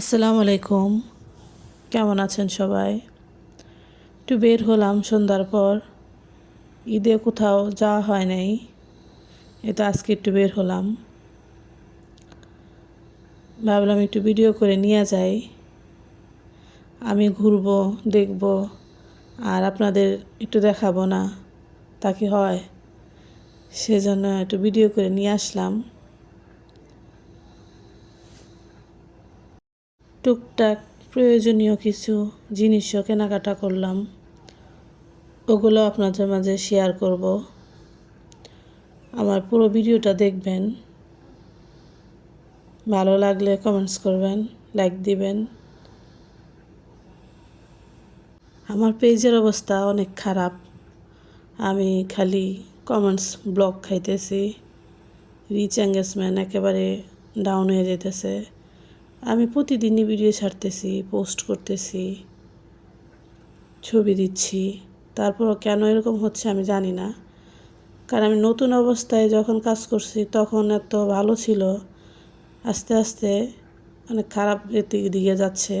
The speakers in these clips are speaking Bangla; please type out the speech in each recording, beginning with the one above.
আসসালামু আলাইকুম। কেমন আছেন সবাই? একটু বের হলাম সন্ধ্যার পর। ঈদে কোথাও যাওয়া হয় নাই। এটা আজকে একটু বের হলাম। ভাবলাম একটু ভিডিও করে নিয়ে যাই। আমি ঘুরবো, দেখব, আর আপনাদের একটু দেখাবো না। তা কি হয়? সেজন্য একটু ভিডিও করে নিয়ে আসলাম। টুকটাক প্রয়োজনীয় কিছু জিনিসও কেনাকাটা করলাম। ওগুলো আপনাদের মাঝে শেয়ার করব। আমার পুরো ভিডিওটা দেখবেন। ভালো লাগলে কমেন্টস করবেন লাইক দিবেন। আমার পেজের অবস্থা অনেক খারাপ। আমি খালি কমেন্টস ব্লক খাইতেছি। রিচ এঙ্গেজমেন্ট একেবারে ডাউন হয়ে যেতেছে। আমি প্রতিদিনই ভিডিও ছাড়তেছি পোস্ট করতেছি, ছবি দিচ্ছি। তারপরও কেন এরকম হচ্ছে আমি জানি না। কারণ আমি নতুন অবস্থায় যখন কাজ করছি তখন এত ভালো ছিল। আস্তে আস্তে অনেক খারাপ দিকে যাচ্ছে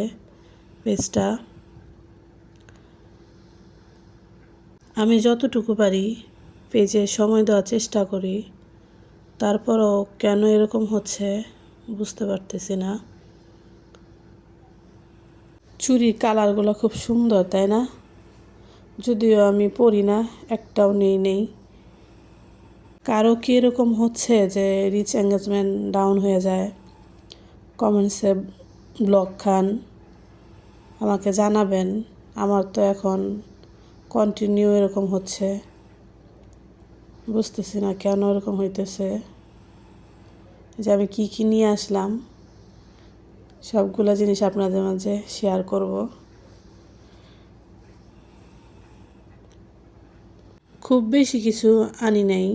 পেজটা। আমি যতটুকু পারি পেজে সময় দেওয়ার চেষ্টা করি। তারপরও কেন এরকম হচ্ছে বুঝতে পারতেছি না। চুরির কালারগুলো খুব সুন্দর, তাই না? যদিও আমি পরি না, একটাও নেই নেই। কারও কি এরকম হচ্ছে যে রিচ এঙ্গেজমেন্ট ডাউন হয়ে যায়? কমেন্টসে ব্লক খান। আমাকে জানাবেন, আমার তো এখন কন্টিনিউ এরকম হচ্ছে। বুঝতেছি না কেন এরকম হইতেছে। যে আমি কী কী নিয়ে আসলাম? সবগুলো জিনিস আপনাদের মাঝে শেয়ার করব। খুব বেশি কিছু আনি নাই।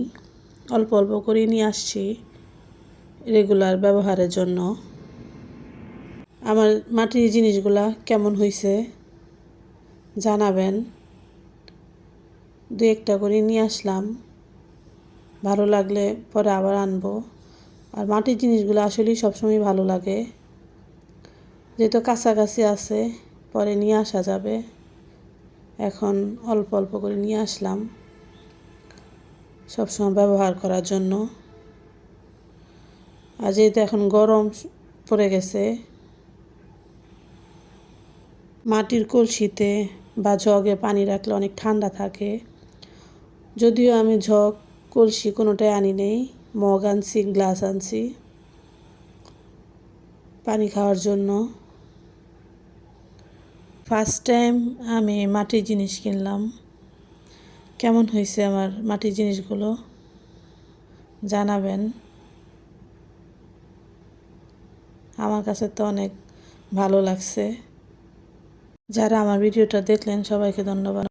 অল্প অল্প করে নিয়ে আসছি রেগুলার ব্যবহারের জন্য। আমার মাটির জিনিসগুলা কেমন হয়েছে জানাবেন। দু একটা করে নিয়ে আসলাম। ভালো লাগলে পরে আবার আনব। আর মাটির জিনিসগুলো আসলেই সবসময় ভালো লাগে। যেহেতু কাছাকাছি আছে, পরে নিয়ে আসা যাবে। এখন অল্প অল্প করে নিয়ে আসলাম। সবসময় ব্যবহার করার জন্য। আর যেহেতু এখন গরম পড়ে গেছে, মাটির কলসিতে বা জগে পানি রাখলে অনেক ঠান্ডা থাকে। যদিও আমি ঝগ কলসি কোনোটাই আনি নেই, মগ আনছি, গ্লাস আনছি পানি খাওয়ার জন্য। ফার্স্ট টাইম আমি মাটির জিনিস কিনলাম। কেমন হয়েছে আমার মাটির জিনিসগুলো? জানাবেন। আমার কাছে তো অনেক ভালো লাগছে। যারা আমার ভিডিওটা দেখলেন সবাইকে ধন্যবাদ।